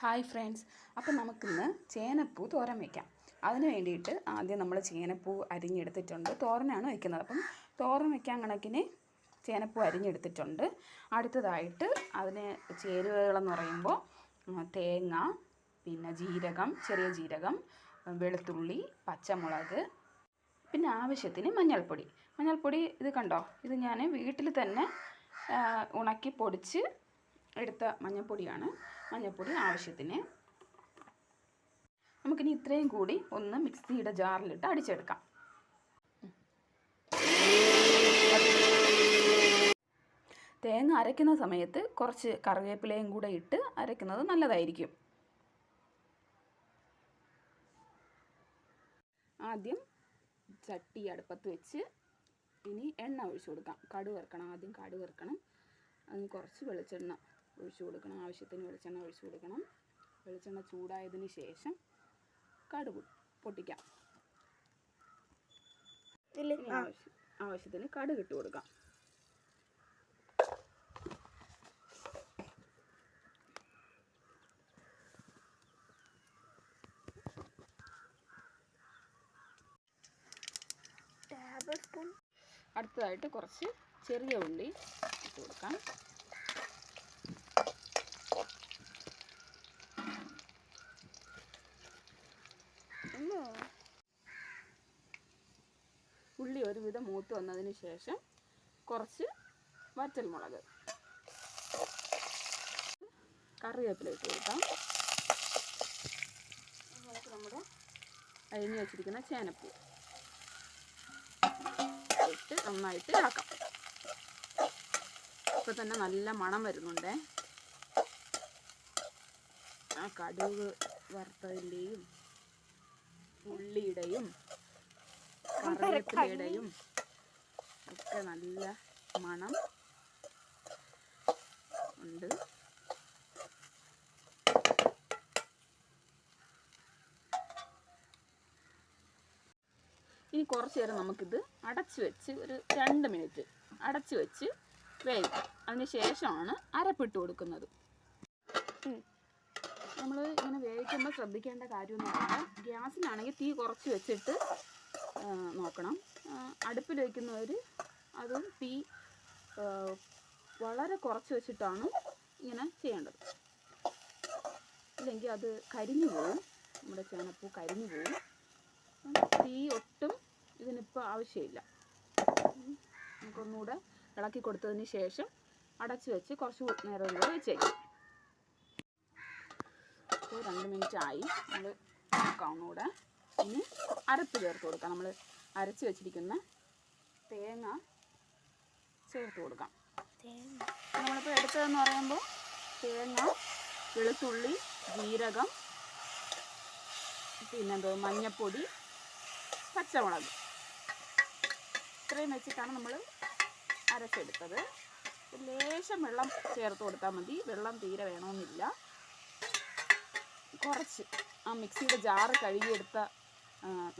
Hi friends. അപ്പം നമുക്കിന്ന് ചേനപ്പൂ തോരൻ വയ്ക്കാം അതിന് വേണ്ടിയിട്ട് ആദ്യം നമ്മൾ ചേനപ്പൂ അരിഞ്ഞെടുത്തിട്ടുണ്ട്. തോരനാണ് വയ്ക്കുന്നത് അപ്പം തോരൻ വയ്ക്കാൻ കണക്കിന് ചേനപ്പൂ അരിഞ്ഞെടുത്തിട്ടുണ്ട്. അടുത്തതായിട്ട് അതിന് ചേരുവകളെന്ന് പറയുമ്പോൾ തേങ്ങ പിന്നെ ജീരകം ചെറിയ ജീരകം വെളുത്തുള്ളി പച്ചമുളക് പിന്നെ ആവശ്യത്തിന് മഞ്ഞൾപ്പൊടി. മഞ്ഞൾപ്പൊടി ഇത് കണ്ടോ? ഇത് ഞാൻ വീട്ടിൽ തന്നെ ഉണക്കി പൊടിച്ച് എടുത്ത മഞ്ഞൾപ്പൊടിയാണ് മഞ്ഞൾപ്പൊടി ആവശ്യത്തിന്. നമുക്കിനി ഇത്രയും കൂടി ഒന്ന് മിക്സിയുടെ ജാറിലിട്ട് അടിച്ചെടുക്കാം. തേങ്ങ അരയ്ക്കുന്ന സമയത്ത് കുറച്ച് കറിവേപ്പിലയും കൂടെ ഇട്ട് അരയ്ക്കുന്നത് നല്ലതായിരിക്കും. ആദ്യം ചട്ടി അടുപ്പത്ത് വെച്ച് ഇനി എണ്ണ ഒഴിച്ചു കൊടുക്കാം. കടുക് ആദ്യം കടുക് അതിന് കുറച്ച് വെളിച്ചെണ്ണ ഒഴിച്ചു കൊടുക്കണം. ആവശ്യത്തിന് വെളിച്ചെണ്ണ ഒഴിച്ചു കൊടുക്കണം. വെളിച്ചെണ്ണ ചൂടായതിന് ശേഷം കടുക് പൊട്ടിക്കാം. ആവശ്യ- ആവശ്യത്തിന് കടുക് ഇട്ട് കൊടുക്കാം. അടുത്തതായിട്ട് കുറച്ച് ചെറിയ ഉള്ളി ഇട്ട് കൊടുക്കാം. ഉള്ളി ഒരുവിധം മൂത്ത് വന്നതിന് ശേഷം കുറച്ച് വറ്റൽമുളക്. മുളക് ഇട്ട് കൊടുക്കാം നമ്മുടെ അരിഞ്ഞു വെച്ചിരിക്കുന്ന ചേനപ്പൂ. ഇട്ട് നന്നായിട്ട് ഇളക്കാം. ഇപ്പം തന്നെ നല്ല മണം വരുന്നുണ്ടേ. ആ കടുക് വറുത്തതിന്റെയും ഉള്ളിയുടെയും കറിവേപ്പിലയുടെയും ഒക്കെ നല്ല മണം ഉണ്ട്. ഇനി കുറച്ച് നേരം നമുക്കിത് അടച്ച് വെച്ച് ഒരു രണ്ട് മിനിറ്റ് അടച്ച് വെച്ച് വേവിക്കാം. അതിന് ശേഷമാണ് അരപ്പിട്ട് കൊടുക്കുന്നത്. നമ്മൾ ഇങ്ങനെ വേവിക്കുമ്പോൾ ശ്രദ്ധിക്കേണ്ട കാര്യം എന്ന് പറഞ്ഞാൽ ഗ്യാസിലാണെങ്കിൽ തീ കുറച്ച് വെച്ചിട്ട് നോക്കണം. അടുപ്പിൽ വയ്ക്കുന്നവർ അതും തീ വളരെ കുറച്ച് വെച്ചിട്ടാണ് ഇങ്ങനെ ചെയ്യേണ്ടത്. ഇല്ലെങ്കിൽ അത് കരിഞ്ഞു പോകും നമ്മുടെ ചേനപ്പൂ കരിഞ്ഞു പോകും തീ ഒട്ടും ഇതിനിപ്പോൾ ആവശ്യമില്ല. നമുക്കൊന്നുകൂടെ ഇളക്കി കൊടുത്തതിന് ശേഷം അടച്ചു വെച്ച് കുറച്ച് നേരം കൂടെ വെച്ചേക്കാം. ഇപ്പോൾ രണ്ട് മിനിറ്റ് ആയി. നമ്മൾ നോക്കാം ഒന്നുകൂടെ. ഇനി അരപ്പ് ചേർത്ത് കൊടുക്കാം. നമ്മൾ അരച്ച് വെച്ചിരിക്കുന്ന തേങ്ങ ചേർത്ത് കൊടുക്കാം. തേങ്ങ. നമ്മളിപ്പോൾ എടുത്തതെന്ന് പറയുമ്പോൾ തേങ്ങ വെളുത്തുള്ളി ജീരകം പിന്നെന്തോ മഞ്ഞപ്പൊടി പച്ചമുളക്. ഇത്രയും വെച്ചിട്ടാണ് നമ്മൾ അരച്ചെടുത്തത്. ലേശം വെള്ളം ചേർത്ത് കൊടുത്താൽ മതി. വെള്ളം തീരെ വേണമെന്നില്ല. കുറച്ച് ആ മിക്സിയുടെ ജാറ് കഴുകിയെടുത്ത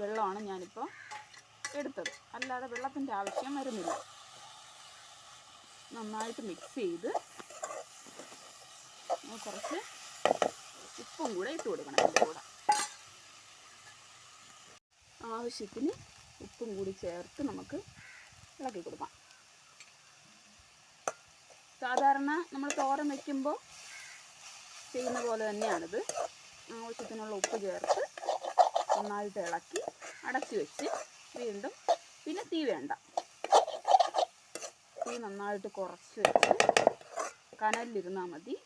വെള്ളമാണ് ഞാനിപ്പോൾ എടുത്തത്. അല്ലാതെ വെള്ളത്തിന്റെ ആവശ്യം വരുന്നില്ല. നന്നായിട്ട് മിക്സ് ചെയ്ത് കുറച്ച് ഉപ്പും കൂടെ ഇട്ട് കൊടുക്കണം അതിന്റെ കൂടെ. ആവശ്യത്തിന് ഉപ്പും കൂടി ചേർത്ത് നമുക്ക് ഇളക്കി കൊടുക്കാം. സാധാരണ നമ്മൾ തോരൻ വയ്ക്കുമ്പോൾ ചെയ്യുന്ന പോലെ തന്നെയാണിത്. ആവശ്യത്തിനുള്ള ഉപ്പ് ചേർത്ത് നന്നായിട്ട് ഇളക്കി അടച്ചു വെച്ച് വീണ്ടും പിന്നെ തീ വേണ്ട. തീ നന്നായിട്ട് കുറച്ച് വെച്ച് കനലിലിരുന്നാൽ മതി.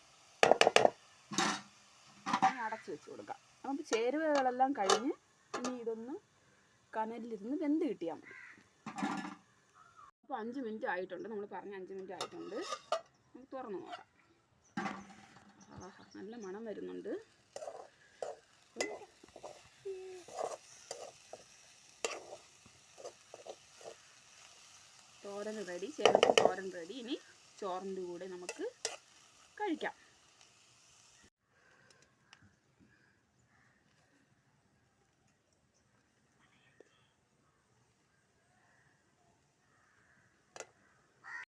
അടച്ചു വെച്ച് കൊടുക്കാം. നമുക്ക് ചേരുവകളെല്ലാം കഴിഞ്ഞ് ഇനി ഇതൊന്ന് കനലിലിരുന്ന് വെന്ത് കിട്ടിയാൽ മതി. അപ്പോൾ അഞ്ച് മിനിറ്റ് ആയിട്ടുണ്ട്. നമ്മൾ പറഞ്ഞ അഞ്ച് മിനിറ്റ് ആയിട്ടുണ്ട്. നമുക്ക് തുറന്ന് നോക്കാം. ആഹാ നല്ല മണം വരുന്നുണ്ട്. തോരൻ റെഡി ചേർത്ത് തോരൻ റെഡി ഇനി ചോറിന്റെ കൂടെ നമുക്ക് കഴിക്കാം.